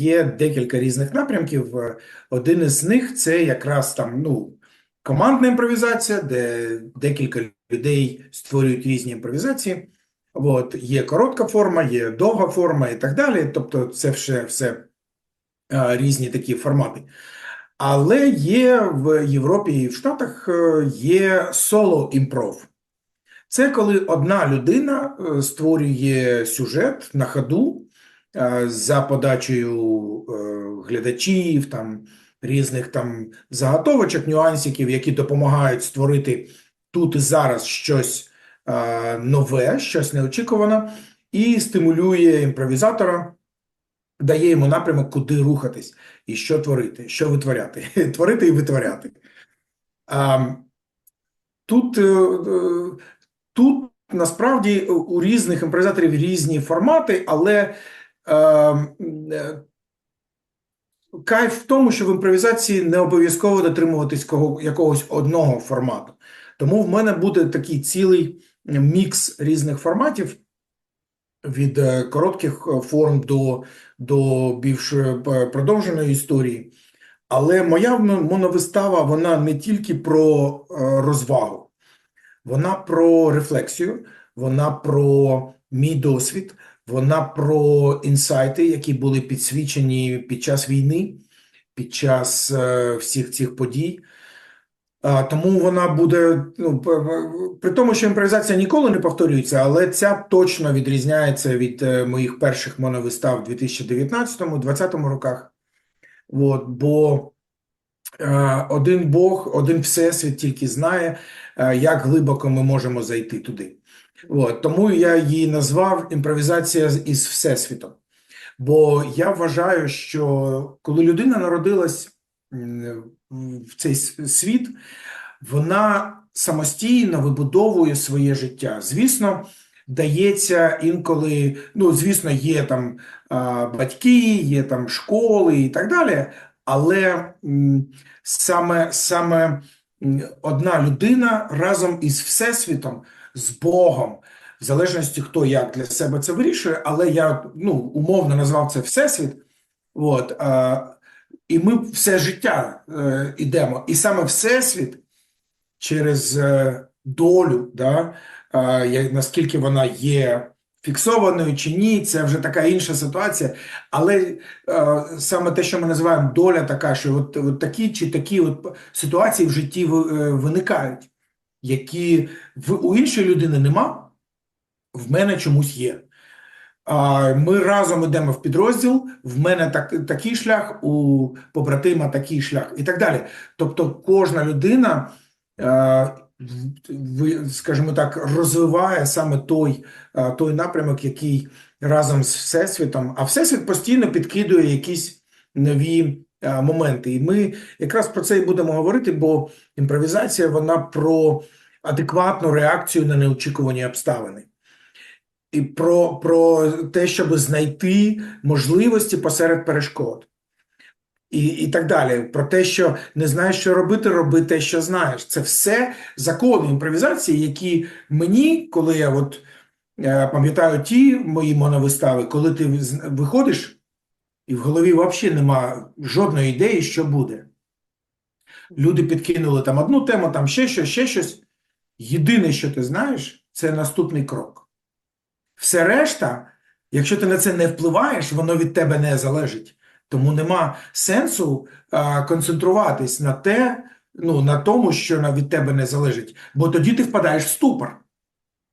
є декілька різних напрямків. Е, Один із них це якраз там ну, командна імпровізація, де декілька людей створюють різні імпровізації. От, є коротка форма, є довга форма і так далі. Тобто, це все, все е, різні такі формати. Але є в Європі і в Штатах е, є соло імпров. Це коли одна людина створює сюжет на ходу за подачею е, глядачів, там різних там заготовочок, нюансиків, які допомагають створити тут і зараз щось е, нове, щось неочікуване, і стимулює імпровізатора, дає йому напрямок, куди рухатись і що творити, що витворяти, творити і витворяти. А, тут, е, е, тут насправді у різних імпровізаторів різні формати, але е, е, кайф в тому, що в імпровізації не обов'язково дотримуватись кого, якогось одного формату. Тому в мене буде такий цілий мікс різних форматів від е, коротких е, форм до, до більш е, продовженої історії. Але моя моновистава, вона не тільки про е, розвагу, вона про рефлексію, вона про мій досвід, вона про інсайти, які були підсвічені під час війни, під час е, всіх цих подій. Тому вона буде, ну, при тому, що імпровізація ніколи не повторюється, але ця точно відрізняється від е, моїх перших моновистав в 2019-2020 роках. От, бо е, один Бог, один Всесвіт тільки знає, як глибоко ми можемо зайти туди. От, тому я її назвав імпровізація із Всесвітом. Бо я вважаю, що коли людина народилась в цей світ, вона самостійно вибудовує своє життя. Звісно, дається інколи, ну, звісно, є там батьки, є там школи і так далі, але саме, саме одна людина разом із Всесвітом, з Богом, в залежності, хто як для себе це вирішує, але я ну, умовно назвав це Всесвіт. От, а, і ми все життя е, ідемо. І саме Всесвіт через е, долю, да, е, наскільки вона є фіксованою чи ні, це вже така інша ситуація. Але е, саме те, що ми називаємо доля така, що от, от такі чи такі от ситуації в житті е, виникають, які в, у іншої людини нема, в мене чомусь є. А, Ми разом йдемо в підрозділ, в мене так, такий шлях, у побратима такий шлях і так далі. Тобто кожна людина, е, скажімо так, розвиває саме той, е, той напрямок, який разом з Всесвітом, а Всесвіт постійно підкидує якісь нові моменти. І ми якраз про це і будемо говорити, бо імпровізація вона про адекватну реакцію на неочікувані обставини і про, про те, щоб знайти можливості посеред перешкод. І, і так далі. Про те, що не знаєш, що робити, роби те, що знаєш. Це все закони імпровізації, які мені, коли я от е, пам'ятаю ті мої моновистави, коли ти виходиш, і в голові взагалі нема жодної ідеї, що буде. Люди підкинули там одну тему, там ще щось, ще щось. Єдине, що ти знаєш, це наступний крок. Все решта, якщо ти на це не впливаєш, воно від тебе не залежить. Тому нема сенсу а, концентруватись на те, ну, на тому, що від тебе не залежить, бо тоді ти впадаєш в ступор.